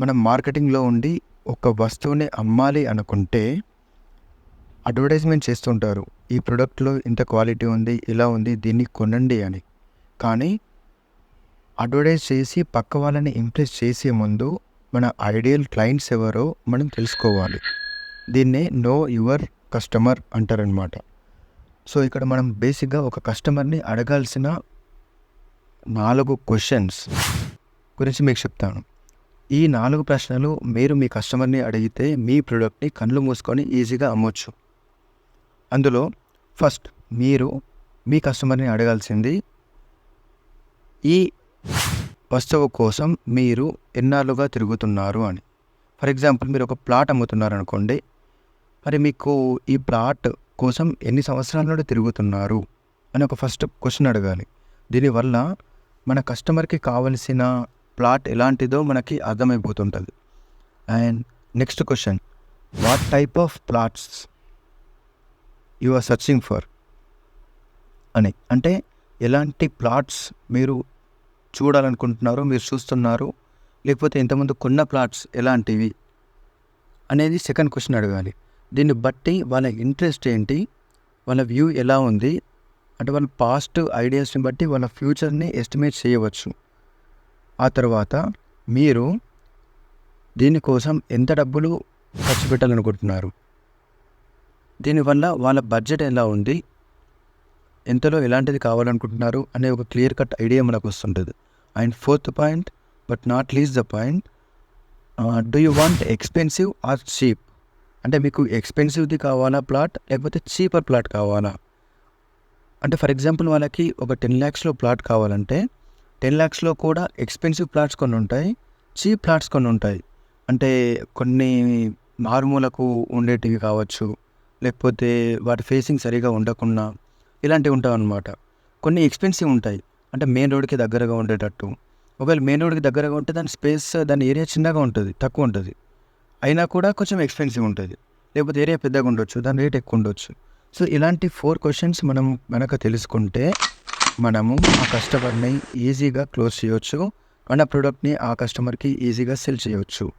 మనం మార్కెటింగ్లో ఉండి ఒక వస్తువుని అమ్మాలి అనుకుంటే అడ్వర్టైజ్మెంట్ చేస్తుంటారు. ఈ ప్రోడక్ట్లో ఇంత క్వాలిటీ ఉంది ఇలా ఉంది దీన్ని కొనండి అని. కానీ అడ్వర్టైజ్ చేసి పక్క వాళ్ళని ఇంప్రెస్ చేసే ముందు మన ఐడియల్ క్లయింట్స్ ఎవరో మనం తెలుసుకోవాలి. దీన్నే నో యువర్ కస్టమర్ అంటారనమాట సో ఇక్కడ మనం బేసిక్గా ఒక కస్టమర్ని అడగాల్సిన నాలుగు క్వశ్చన్స్ గురించి మీకు చెప్తాను. ఈ నాలుగు ప్రశ్నలు మీరు మీ కస్టమర్ని అడిగితే మీ ప్రోడక్ట్ని కళ్ళు మూసుకొని ఈజీగా అమ్మొచ్చు. అందులో ఫస్ట్ మీరు మీ కస్టమర్ని అడగాల్సింది ఈ వస్తువు కోసం మీరు ఎన్నాళ్ళుగా తిరుగుతున్నారు అని. ఫర్ ఎగ్జాంపుల్ మీరు ఒక ప్లాట్ అమ్ముతున్నారు అనుకోండి మరి మీకు ఈ ప్లాట్ కోసం ఎన్ని సంవత్సరాల నుండి తిరుగుతున్నారు అని ఒక ఫస్ట్ క్వశ్చన్ అడగాలి. దీనివల్ల మన కస్టమర్కి కావలసిన ప్లాట్ ఎలాంటిదో మనకి అర్థమైపోతుంటుంది. And next question. What type of plots you are searching for అని. అంటే ఎలాంటి ప్లాట్స్ మీరు చూడాలనుకుంటున్నారో మీరు చూస్తున్నారు లేకపోతే ఇంతకుముందు కొన్న ప్లాట్స్ ఎలాంటివి అనేది సెకండ్ క్వశ్చన్ అడగాలి. దీన్ని బట్టి వాళ్ళ ఇంట్రెస్ట్ ఏంటి వాళ్ళ వ్యూ ఎలా ఉంది అంటే వాళ్ళ పాస్ట్ ఐడియాస్ని బట్టి వాళ్ళ ఫ్యూచర్ని ఎస్టిమేట్ చేయవచ్చు. ఆ తర్వాత మీరు దీనికోసం ఎంత డబ్బులు ఖర్చు పెట్టాలనుకుంటున్నారు? దీనివల్ల వాళ్ళ బడ్జెట్ ఎలా ఉంది? ఎంతలో ఎలాంటిది కావాలనుకుంటున్నారు? అనే ఒక క్లియర్ కట్ ఐడియా మనకు వస్తుంటుంది. And fourth point but not least the point do you want expensive or cheap? అంటే మీకు ఎక్స్పెన్సివ్ది కావాలా ప్లాట్ లేకపోతే చీపర్ ప్లాట్ కావాలా? అంటే ఫర్ ఎగ్జాంపుల్ వాళ్ళకి ఒక టెన్ ల్యాక్స్లో ప్లాట్ కావాలంటే టెన్ ల్యాక్స్లో కూడా ఎక్స్పెన్సివ్ ప్లాట్స్ కొన్ని ఉంటాయి చీప్ ప్లాట్స్ కొన్ని ఉంటాయి అంటే కొన్ని మారుమూలకు ఉండేటివి కావచ్చు లేకపోతే వాటి ఫేసింగ్ సరిగా ఉండకుండా ఇలాంటివి ఉంటాయి అన్నమాట కొన్ని ఎక్స్పెన్సివ్ ఉంటాయి అంటే మెయిన్ రోడ్కి దగ్గరగా ఉండేటట్టు. ఒకవేళ మెయిన్ రోడ్కి దగ్గరగా ఉంటే దాని స్పేస్ దాని ఏరియా చిన్నగా ఉంటుంది తక్కువ ఉంటుంది. అయినా కూడా కొంచెం ఎక్స్పెన్సివ్ ఉంటుంది లేకపోతే ఏరియా పెద్దగా ఉండొచ్చు దాని రేట్ ఎక్కువ ఉండొచ్చు. సో ఇలాంటి ఫోర్ క్వశ్చన్స్ మనం వెనక తెలుసుకుంటే మనము ఆ కస్టమర్ని ఈజీగా క్లోజ్ చేయొచ్చు. మన ప్రోడక్ట్ని ఆ కస్టమర్కి ఈజీగా సెల్ చేయొచ్చు.